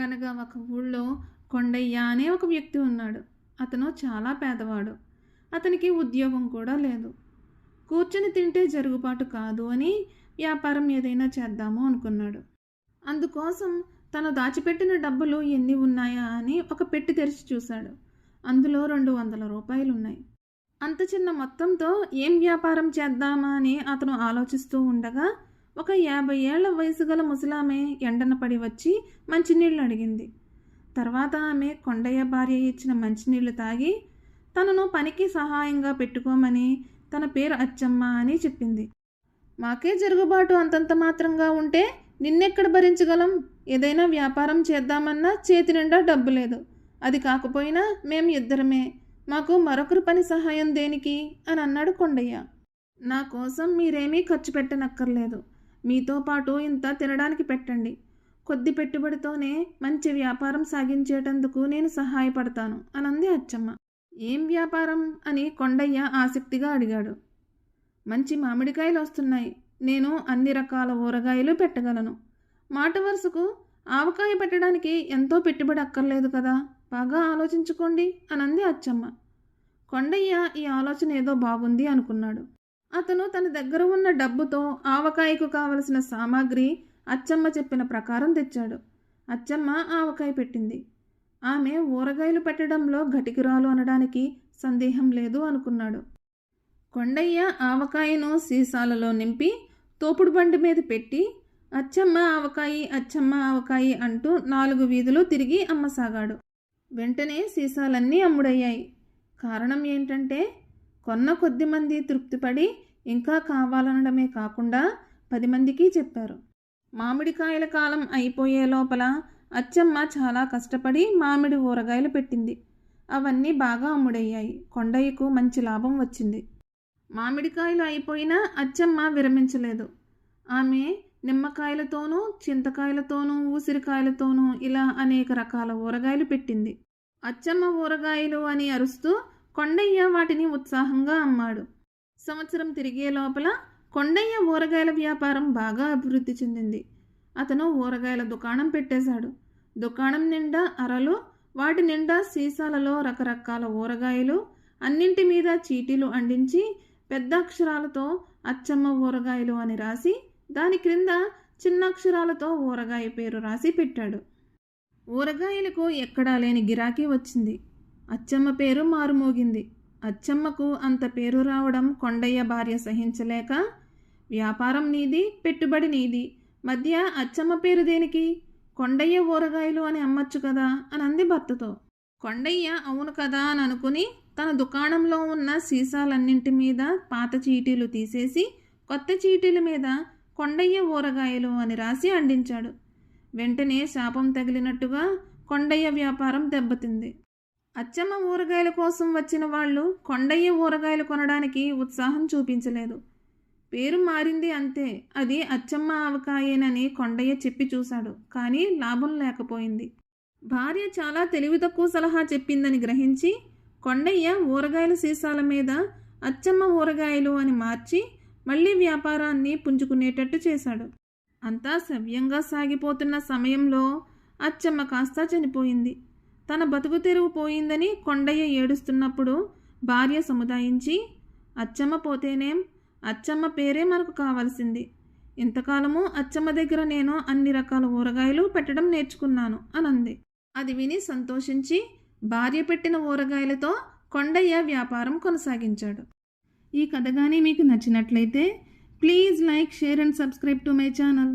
అనగనగా ఒక ఊళ్ళో కొండయ్య అనే ఒక వ్యక్తి ఉన్నాడు. అతను చాలా పేదవాడు. అతనికి ఉద్యోగం కూడా లేదు. కూర్చొని తింటే జరుగుబాటు కాదు అని వ్యాపారం ఏదైనా చేద్దాము అనుకున్నాడు. అందుకోసం తను దాచిపెట్టిన డబ్బులు ఎన్ని ఉన్నాయా అని ఒక పెట్టి తెరిచి చూశాడు. అందులో రెండు వందల రూపాయలు ఉన్నాయి అంత చిన్న మొత్తంతో ఏం వ్యాపారం చేద్దామా అని అతను ఆలోచిస్తూ ఉండగా ఒక యాభై ఏళ్ళ వయసు గల ముసలామె ఎండన పడి వచ్చి మంచినీళ్ళు అడిగింది. తర్వాత ఆమె కొండయ్య భార్య ఇచ్చిన మంచినీళ్ళు తాగి తనను పనికి సహాయంగా పెట్టుకోమని తన పేరు అచ్చమ్మ అని చెప్పింది. మాకే జరుగుబాటు అంతంత మాత్రంగా ఉంటే నిన్నెక్కడ భరించగలం? ఏదైనా వ్యాపారం చేద్దామన్నా చేతి నిండా డబ్బు లేదు. అది కాకపోయినా మేం ఇద్దరమే. మాకు మరొకరు పని సహాయం దేనికి? అని అన్నాడు కొండయ్య. నా కోసం మీరేమీ ఖర్చు పెట్టనక్కర్లేదు. మీతో పాటు ఇంత తినడానికి పెట్టండి. కొద్ది పెట్టుబడితోనే మంచి వ్యాపారం సాగించేటందుకు నేను సహాయపడతాను అనంది అచ్చమ్మ. ఏం వ్యాపారం? అని కొండయ్య ఆసక్తిగా అడిగాడు. మంచి మామిడికాయలు వస్తున్నాయి. నేను అన్ని రకాల ఊరగాయలు పెట్టగలను. మాట వరుసకు ఆవకాయ పెట్టడానికి ఎంతో పెట్టుబడి అక్కర్లేదు కదా? బాగా ఆలోచించుకోండి అనంది అచ్చమ్మ. కొండయ్య ఈ ఆలోచన ఏదో బాగుంది అనుకున్నాడు. అతను తన దగ్గర ఉన్న డబ్బుతో ఆవకాయకు కావలసిన సామాగ్రి అచ్చమ్మ చెప్పిన ప్రకారం తెచ్చాడు. అచ్చమ్మ ఆవకాయ పెట్టింది. ఆమె ఊరగాయలు పెట్టడంలో గటికిరాలు అనడానికి సందేహం లేదు అనుకున్నాడు. కొండయ్య ఆవకాయను సీసాలలో నింపి తోపుడు బండి మీద పెట్టి అచ్చమ్మ ఆవకాయి అచ్చమ్మ ఆవకాయి అంటూ నాలుగు వీధులు తిరిగి అమ్మసాగాడు. వెంటనే సీసాలన్నీ అమ్ముడయ్యాయి. కారణం ఏంటంటే కొన్న కొద్ది మంది తృప్తిపడి ఇంకా కావాలనడమే కాకుండా పది మందికి చెప్పారు. మామిడికాయల కాలం అయిపోయే లోపల అచ్చమ్మ చాలా కష్టపడి మామిడి ఊరగాయలు పెట్టింది. అవన్నీ బాగా అమ్ముడయ్యాయి. కొండయ్యకు మంచి లాభం వచ్చింది. మామిడికాయలు అయిపోయినా అచ్చమ్మ విరమించలేదు. ఆమె నిమ్మకాయలతోనూ చింతకాయలతోనూ ఉసిరికాయలతోనూ ఇలా అనేక రకాల ఊరగాయలు పెట్టింది. అచ్చమ్మ ఊరగాయలు అని అరుస్తూ కొండయ్య వాటిని ఉత్సాహంగా అమ్మాడు. సంవత్సరం తిరిగే లోపల కొండయ్య ఊరగాయల వ్యాపారం బాగా అభివృద్ధి చెందింది. అతను ఊరగాయల దుకాణం పెట్టేశాడు. దుకాణం నిండా అరలు వాటి నిండా సీసాలలో రకరకాల ఊరగాయలు అన్నింటి మీద చీటీలు అందించి పెద్ద అక్షరాలతో అచ్చమ్మ ఊరగాయలు అని రాసి దాని క్రింద చిన్న అక్షరాలతో ఊరగాయ పేరు రాసి పెట్టాడు. ఊరగాయలకు ఎక్కడా లేని గిరాకీ వచ్చింది. అచ్చమ్మ పేరు మారుమోగింది. అచ్చమ్మకు అంత పేరు రావడం కొండయ్య భార్య సహించలేక వ్యాపారం నీది పెట్టుబడి నీది. మధ్య అచ్చమ్మ పేరు దేనికి? కొండయ్య ఊరగాయలు అని అమ్మచ్చు కదా అని అంది భర్తతో. కొండయ్య అవును కదా అని అనుకుని తన దుకాణంలో ఉన్న సీసాలన్నింటి మీద పాత చీటీలు తీసేసి కొత్త చీటీల మీద కొండయ్య ఊరగాయలు అని రాసి అందించాడు వెంటనే శాపం తగిలినట్టుగా కొండయ్య వ్యాపారం దెబ్బతింది. అచ్చమ్మ ఊరగాయల కోసం వచ్చిన వాళ్ళు కొండయ్య ఊరగాయలు కొనడానికి ఉత్సాహం చూపించలేదు. పేరు మారింది అంతే. అది అచ్చమ్మ ఆవకాయేనని కొండయ్య చెప్పి చూశాడు. కానీ లాభం లేకపోయింది. భార్య చాలా తెలివి తక్కువ సలహా చెప్పిందని గ్రహించి కొండయ్య ఊరగాయల సీసాల మీద అచ్చమ్మ ఊరగాయలు అని మార్చి మళ్ళీ వ్యాపారాన్ని పుంజుకునేటట్టు చేశాడు. అంతా సవ్యంగా సాగిపోతున్న సమయంలో అచ్చమ్మ కాస్త చనిపోయింది. తన బతుకు తెరువు పోయిందని కొండయ్య ఏడుస్తున్నప్పుడు భార్య సముదాయించి అచ్చమ్మ పోతేనేం? అచ్చమ్మ పేరే మనకు కావాల్సింది. ఇంతకాలము అచ్చమ్మ దగ్గర నేను అన్ని రకాల ఊరగాయలు పెట్టడం నేర్చుకున్నాను అనంది. అది విని సంతోషించి భార్య పెట్టిన ఊరగాయలతో కొండయ్య వ్యాపారం కొనసాగించాడు. ఈ కథ కానీ మీకు నచ్చినట్లయితే please like share and subscribe to my channel.